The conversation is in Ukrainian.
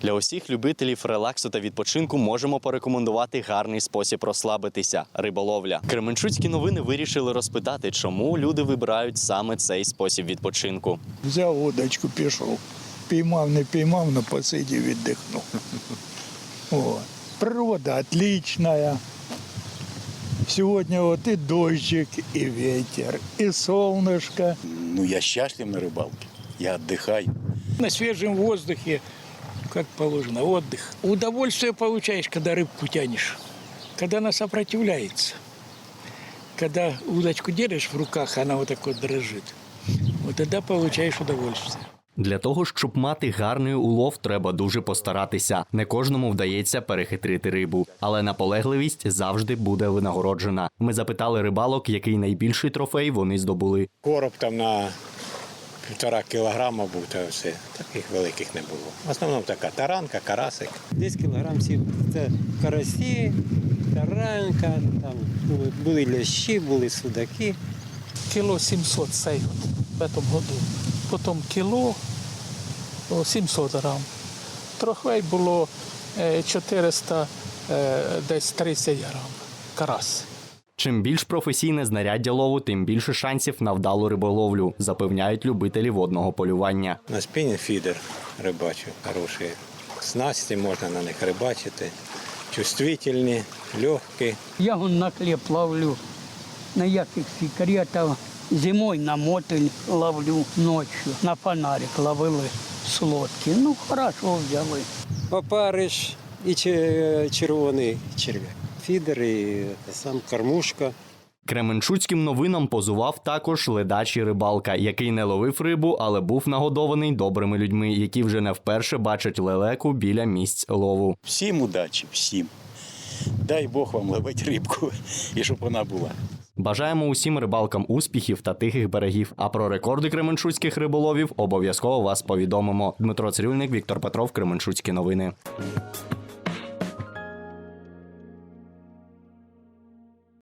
Для усіх любителів релаксу та відпочинку можемо порекомендувати гарний спосіб розслабитися риболовля. Кременчуцькі новини вирішили розпитати, чому люди вибирають саме цей спосіб відпочинку. Взяв удочку, пішов. Піймав, не піймав, на посиді віддихнув. О, природа отличная. Сегодня вот и дождик, и ветер, и солнышко. Ну, я счастлив на рыбалке. Я отдыхаю. На свежем воздухе, как положено, отдых. Удовольствие получаешь, когда рыбку тянешь, когда она сопротивляется. Когда удочку держишь в руках, она вот так вот дрожит. Вот тогда получаешь удовольствие. Для того, щоб мати гарний улов, треба дуже постаратися. Не кожному вдається перехитрити рибу, але наполегливість завжди буде винагороджена. Ми запитали рибалок, який найбільший трофей вони здобули. Короб там на півтора кілограма був, та все. Таких великих не було. В основному така таранка, карасик. Десь кілограм сім. Це карасі, таранка, там були- були лящі, були судаки. Кило 700 цей от, в этом году. Потім кіло 700 грам. Трохвей було е, 400, е, десь 30 грам. Карась. Чим більш професійне знаряддя лову, тим більше шансів на вдалу риболовлю, запевняють любителі водного полювання. На спінінг фідер рибачу хороші. Снасті можна на них рибачити. Чувствительні, легкі. Я вон на хлеб ловлю, на яких фикарета. Зимой на мотыль ловлю, ночью на фонарик ловили с лодки. Ну, хорошо взяли. Опариш і червоний черв'як. Фідер і сам кормушка. Кременчуцьким новинам позував також ледачий рибалка, який не ловив рибу, але був нагодований добрими людьми, які вже не вперше бачать лелеку біля місць лову. Всім удачі, всім. Дай Бог вам ловити рибку і щоб вона була. Бажаємо усім рибалкам успіхів та тихих берегів. А про рекорди кременчуцьких риболовів обов'язково вас повідомимо. Дмитро Цирюльник, Віктор Петров, Кременчуцькі новини.